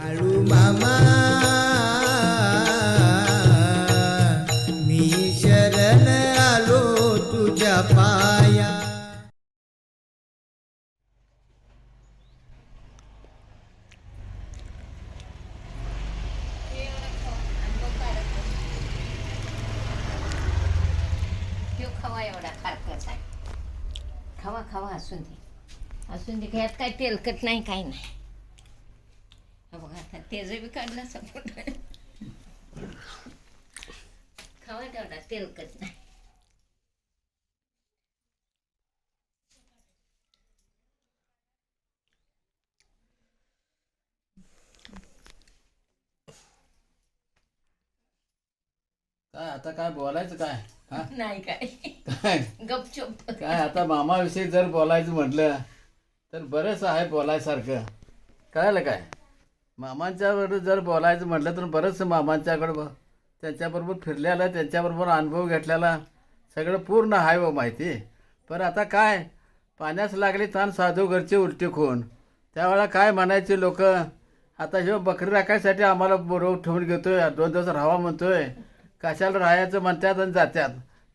बाळू मामा मी शरण आलो तुझ्या पाया. ह्यो खवा एवढा खारकच आहे. खवा खवा असून दे. असून दे ह्यात काय तेलकट नाही काही नाही. तेज बी काढला सपोर्ट खवा तेवढा तेलकट नाही. काय आता काय बोलायचं काय? हा? नाही काय. काय? गपचूप. काय आता मामाविषयी जर बोलायचं म्हटलं तर बरंच आहे बोलायसारखं. कळालं काय? मामांच्याबरोबर जर बोलायचं म्हटलं तर बरंच मामांच्याकडं ब- त्यांच्याबरोबर फिरलेला त्यांच्याबरोबर अनुभव घेतलेला सगळं पूर्ण आहे व माहिती. पण आता काय? पाण्यास लागली ताण साधू घरचे उलटी खून त्यावेळेला काय म्हणायचे लोक? आता हे बकरी राखायसाठी आम्हाला बरोबर ठेवून घेतोय दोन दिवस राहावा म्हणतोय. कशाला राहायचं म्हणतात आणि जात्यात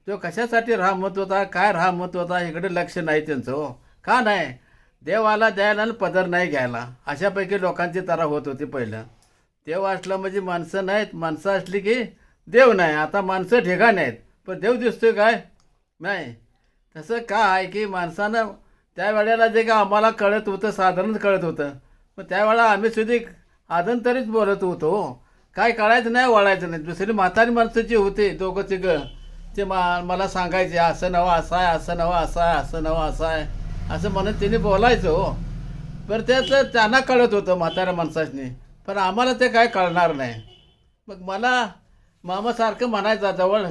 तो कशासाठी राहा मत होता काय राहा मत होता इकडे लक्ष नाही त्यांचं हो. का नाही? देवाला द्यायला आणि पदर नाही घ्यायला. अशापैकी लोकांची तरा होत होती पहिलं. देव असलं म्हणजे माणसं नाहीत. माणसं असली की देव नाही. आता माणसं ठिकाण आहेत. पण देव दिसतोय काय? नाही. तसं काय आहे की माणसानं त्यावेळेला जे का आम्हाला कळत होतं साधारण कळत होतं. मग त्यावेळेला आम्ही सुद्धा आदंतरीच बोलत होतो. काय कळायचं नाही वळायचं नाही. दुसरी म्हातारी माणसं जी होते दोघं तिघं ते मा मला सांगायचे असं नवं असं आहे असं नवं असं आहे असं नवं असं आहे. असं म्हणून तिने बोलायचं. हो पण त्याचं त्यांना कळत होतं म्हाताऱ्या माणसाने पण आम्हाला ते काय कळणार नाही. मग मला मामासारखं म्हणायचं जवळ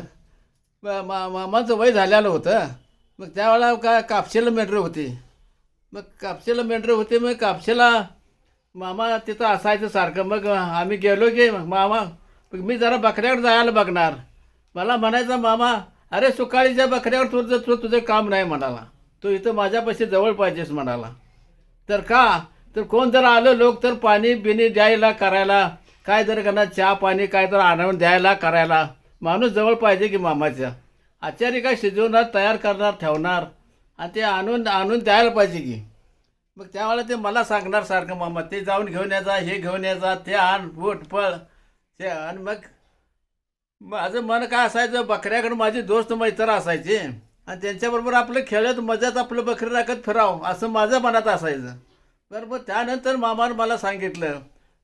मा मा- मामाचं वय झालेलं होतं. मग त्यावेळेला काय कापशेला मेंढरं होती. मग कापशेला मेंढरं होती मग कापशेला मामा तिथं असायचं सारखं. मग आम्ही गेलो की मामा मग मी जरा बकऱ्यावर जायला बघणार. मला म्हणायचं मामा अरे सुकाळीच्या बकऱ्यावर तुझं तू तुझं काम नाही म्हणाला. तो इथं माझ्यापाशी जवळ पाहिजेस म्हणाला. तर का? तर कोण जर आलं लोक तर पाणी बिणी द्यायला करायला. काय जर करणार चहा पाणी काय तर आणून द्यायला करायला. माणूस जवळ पाहिजे की मामाच्या. आचारी काय शिजवणार तयार करणार ठेवणार? आणि ते आणून आणून द्यायला पाहिजे की? मग त्यावेळेला ते मला सांगणार सारखं मामा ते जाऊन घेऊन यायचा हे घेऊन यायचा ते आण बूट पळ ते आणि. मग माझं मन काय असायचं? बकऱ्याकडे माझे दोस्त मैत्र असायचे. आणि त्यांच्याबरोबर आपलं खेळत मजात आपलं बकरी राखत फिरावं असं माझं मनात असायचं. बरं मग त्यानंतर मामानं मला सांगितलं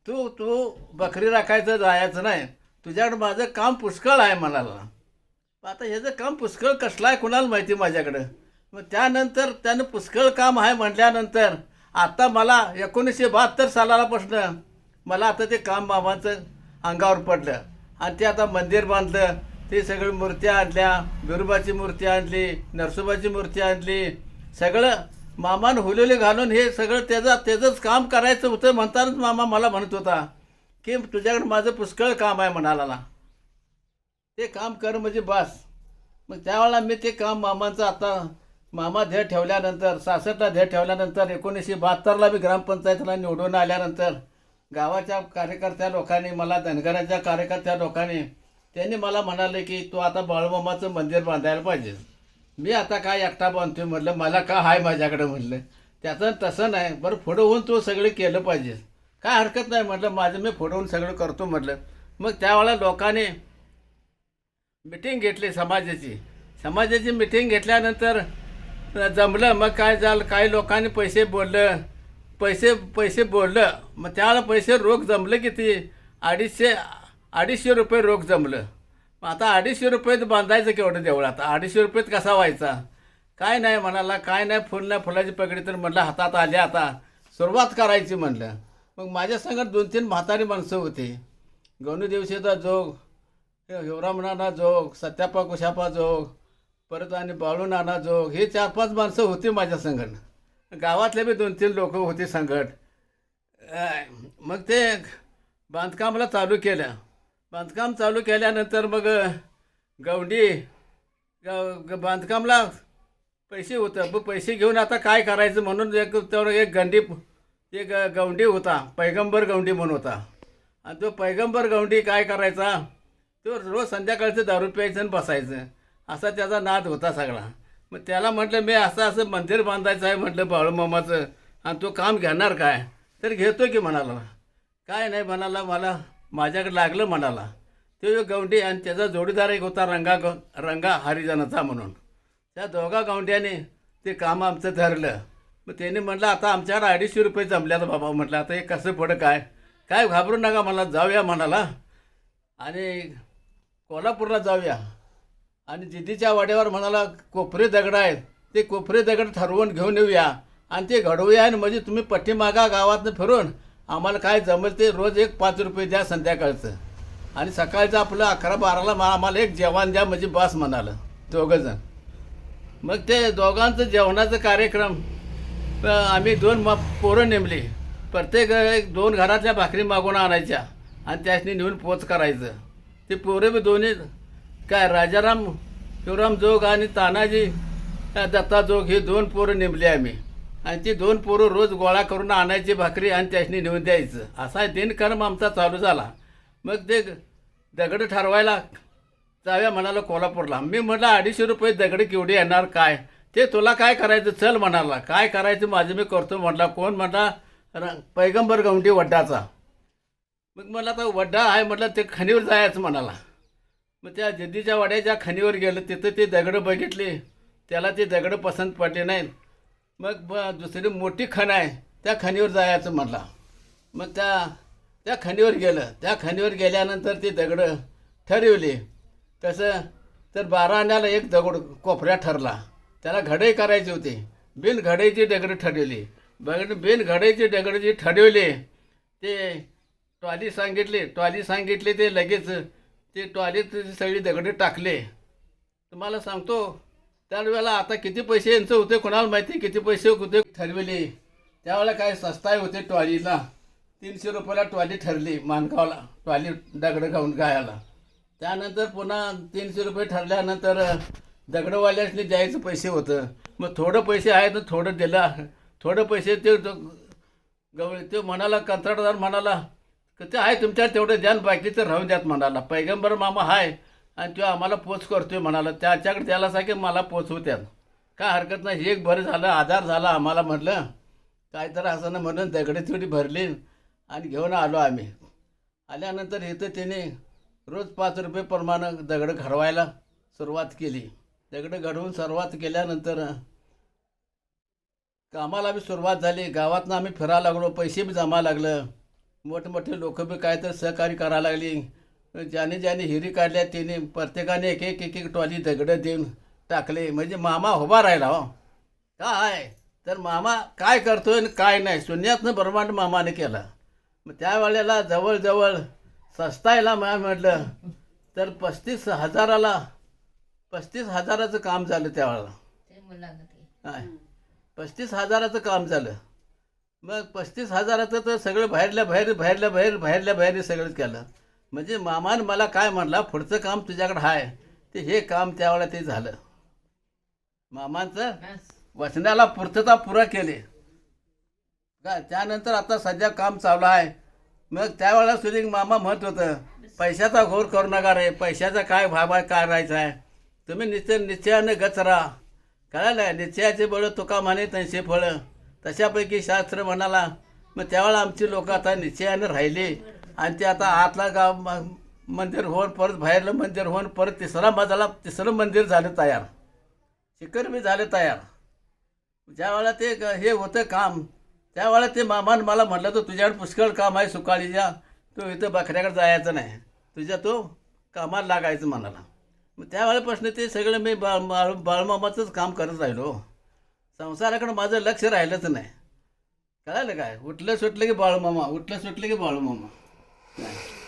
तू तू बकरी राखायचं जायचं नाही. तुझ्याकडं माझं काम पुष्कळ आहे म्हणाला. आता ह्याचं काम पुष्कळ कसलं आहे कुणाला माहिती माझ्याकडं? मग त्यानंतर त्यानं पुष्कळ काम आहे म्हटल्यानंतर आता मला एकोणीसशे बहात्तर सालापासून मला आता ते काम मामाचं अंगावर पडलं. आणि ते आता मंदिर बांधलं. ते सगळं मूर्त्या आणल्या बिरुबाची मूर्ती आणली नरसोबाची मूर्ती आणली सगळं मामानं हुलेले घालून हे सगळं त्याचा त्याचंच काम करायचं होतं म्हणतानाच मामा मला म्हणत होता की तुझ्याकडे माझं पुष्कळ काम आहे म्हणाला. ते काम कर म्हणजे बस. मग त्यावेळेला मी ते काम मामांचं आता मामा ध्येय ठेवल्यानंतर सासष्टला ध्येय ठेवल्यानंतर एकोणीसशे बहात्तरला बी ग्रामपंचायतीला निवडून आल्यानंतर गावाच्या कार्यकर्त्या लोकांनी मला धनगराच्या कार्यकर्त्या लोकांनी त्यांनी मला म्हणाले की तू आता बाळूमामाचं मंदिर बांधायला पाहिजे. मी आता काय एकटा बांधतोय म्हटलं मला का हाय माझ्याकडे म्हटलं. त्याचं तसं नाही बरं पुढं होऊन तू सगळं केलं पाहिजे. काय हरकत नाही म्हटलं माझं मी पुढं होऊन सगळं करतो म्हटलं. मग त्यावेळेला लोकांनी मिटिंग घेतली समाजाची. समाजाची मिटिंग घेतल्यानंतर जमलं मग काय झालं काही लोकांनी पैसे बोललं. पैसे पैसे बोललं. मग त्यावेळेला पैसे रोख जमलं किती? अडीचशे अडीचशे रुपये रोख जमलं. मग आता अडीचशे रुपयेत बांधायचं केवढं देवळं? आता अडीचशे रुपयेत कसा व्हायचा? काय नाही म्हणाला काय नाही फुल नाही फुलाची पगडी तर म्हटलं हातात आली आता. सुरुवात करायची म्हणलं. मग माझ्या संगत दोन तीन म्हातारी माणसं होती. गौणी दिवशीचा जोग हे जोग सत्यापा कुशापा जोग परत आणि बाळू नाना जोग हे चार पाच माणसं होती माझ्या संगत. गावातले बी दोन तीन लोक होती संगट मग ते बांधकामाला चालू केलं. बांधकाम चालू केल्यानंतर मग गवंडी ग- ग- बांधकामला पैसे होतं. मग पैसे घेऊन आता काय करायचं म्हणून एक त्यावर एक गंडी एक गवंडी होता. पैगंबर गवंडी म्हणून होता. आणि तो पैगंबर गवंडी काय करायचा? तो रोज संध्याकाळचं दारू प्यायचं आणि बसायचं. असा त्याचा नाद होता सगळा. मग त्याला म्हटलं मी असं असं मंदिर बांधायचं आहे म्हटलं बाळूमामाचं आणि तो काम घेणार काय? तर घेतो की म्हणाला. काय नाही म्हणाला मला माझ्याकडे लागलं म्हणाला. तो एक गवंडी आणि त्याचा जोडीदार एक होता रंगा ग रंगा हरिजनाचा म्हणून. त्या दोघा गवंड्याने ते काम आमचं धरलं. मग त्याने म्हटलं आता आमच्याकडे अडीचशे रुपये जमल्यात बाबा म्हटलं आता हे कसं पडं काय? काय घाबरू नका मला जाऊया म्हणाला. आणि कोल्हापूरला जाऊया. आणि जिद्दीच्या वाड्यावर म्हणाला कोपरे दगड आहेत. ते कोपरे दगड ठरवून घेऊन येऊया. आणि ते घडवूया आणि म्हणजे तुम्ही पठ्ठीमागा गावातनं फिरून आम्हाला काय जमेल ते रोज एक पाच रुपये द्या संध्याकाळचं. आणि सकाळचं आपलं अकरा बाराला मा- आम्हाला एक जेवण द्या म्हणजे बास म्हणालं. दोघंजण. मग ते दोघांचं जेवणाचं कार्यक्रम आम्ही दोन मा पोरं नेमली. प्रत्येक एक दोन घरातल्या भाकरी मागून आणायच्या आणि त्यासनी नेऊन पोच करायचं. ते पोरं बी दोन्ही काय राजाराम शिवराम जोग आणि तानाजी दत्ता जोग हे दोन पोरं नेमली आम्ही. आणि ती दोन पोरं रोज गोळा करून आणायची भाकरी आणि त्यासनी नेऊन द्यायचं. असा दिनक्रम आमचा चालू झाला. मग ते दगड ठरवायला जाव्या म्हणाला कोल्हापूरला. मी म्हटलं अडीचशे रुपये दगड केवढी येणार काय? ते तुला काय करायचं? चल म्हणाला. काय करायचं माझं मी करतो म्हटला. कोण म्हटला? र- पैगंबर गवंडी वड्डाचा. मग म्हटलं आता वड्डा आहे म्हटलं ते खणीवर जायचं म्हणाला. मग त्या जिद्दीच्या वाड्याच्या खणीवर गेलं. तिथं ते दगडं बघितली. त्याला ते दगडं पसंत पडले नाहीत. मग ब दुसरी मोठी खण आहे. त्या खणीवर जायचं म्हटला. मग त्या त्या खणीवर गेलं. त्या खणीवर गेल्यानंतर ती दगडं ठरवली. तसं तर बारा आण्याला एक दगड कोपऱ्या ठरला. त्याला घडई करायची होती. बिन दगडं दगड ठरवली. बघ बिन घडाईची दगड जी ठरवली ते ट्रॉली सांगितली. ट्रॉली सांगितली ते लगेच ते ट्रॉलीत सगळी दगडे टाकले. तुम्हाला सांगतो त्यावेळेला आता किती पैसे यांचं होते कोणाला माहिती किती पैसे होते? ठरविले. त्यावेळेला काय सस्ताय होते ट्रॉलीला. तीनशे रुपयाला ट्रॉली ठरली मानगावला. ट्रॉली दगडं घाऊन गायला. त्यानंतर पुन्हा तीनशे रुपये ठरल्यानंतर दगडवाल्यासनी द्यायचं पैसे होतं. मग थोडं पैसे आहे तर थोडं दिलं. थोडं पैसे ते गवळे गवळी ते म्हणाला कंत्राटदार म्हणाला ते आहे तुमच्या तेवढं? द्या बाकीचं राहून द्यात म्हणाला. पैगंबर मामा आहे आणि तो आम्हाला पोच करतोय म्हणाला. त्याच्याकडे त्याला सांगे मला पोचवू त्यात काय हरकत नाही. एक बरं झालं आधार झाला आम्हाला म्हटलं. काय तर असं ना म्हणून दगडी थोडी भरली आणि घेऊन आलो आम्ही. आल्यानंतर इथं त्याने रोज पाच रुपये प्रमाणे दगडं घडवायला सुरुवात केली. दगडं घडवून सुरुवात केल्यानंतर कामाला बी सुरुवात झाली. गावातनं आम्ही फिरायला लागलो. पैसे बी जमा लागलं. मोठमोठे लोक बी काय तर सहकार्य करायला लागली. ज्याने ज्याने हिरी काढल्या त्याने प्रत्येकाने एक एक एक एक टॉली दगडं देऊन टाकले. म्हणजे मामा उभा राहिला हो. काय? तर मामा काय करतोय आणि काय नाही शून्यातनं ब्रह्मांड मामाने केला. मग त्यावेळेला जवळजवळ सस्तायला मला म्हटलं तर पस्तीस हजाराला पस्तीस हजाराचं काम झालं त्यावेळेला काय? पस्तीस हजाराचं काम झालं. मग पस्तीस हजाराचं तर सगळं बाहेरल्या बाहेर बाहेरल्या बाहेर बाहेरल्या बाहेर सगळंच केलं. म्हणजे मामानं मला काय म्हणला पुढचं काम तुझ्याकडे आहे ते हे काम त्यावेळेला ते झालं. मामांचं वचनाला पूर्तता पुरा केली. काय त्यानंतर आता सध्या काम चालू आहे. मग त्यावेळेला सुद्धा मामा म्हणत होतं पैशाचा घोर करू नका रे पैशाचा काय भाग आहे काय राहायचा आहे? तुम्ही निश्चय निश्चयानं गच राहा. कळालं निश्चयाचे बळ तुका म्हणे तसे फळं. तशापैकी शास्त्र म्हणाला मग त्यावेळेला आमची लोक आता निश्चयानं राहिली. आणि ते आता आतला गाव म- मंदिर होऊन परत बाहेरलं मंदिर होऊन परत तिसरा मजला तिसरं मंदिर झालं तयार. शिखर मी झालं तयार. ज्या वेळेला ते हे होतं काम त्यावेळेला ते मामान मला म्हटलं तर तुझ्याकडे पुष्कळ काम आहे सुकाळीच्या तू इथं बकऱ्याकडे जायचं नाही. तुझ्या तो कामाला लागायचं म्हणाला मग त्यावेळेपासून ते सगळं मी बाळ बाळ बाळमामाचंच काम करत राहिलो. संसाराकडं माझं लक्ष राहिलंच नाही. कळालं काय? उठलं सुटलं की बाळू मामा उठलं सुटलं की बाळू मामा काय?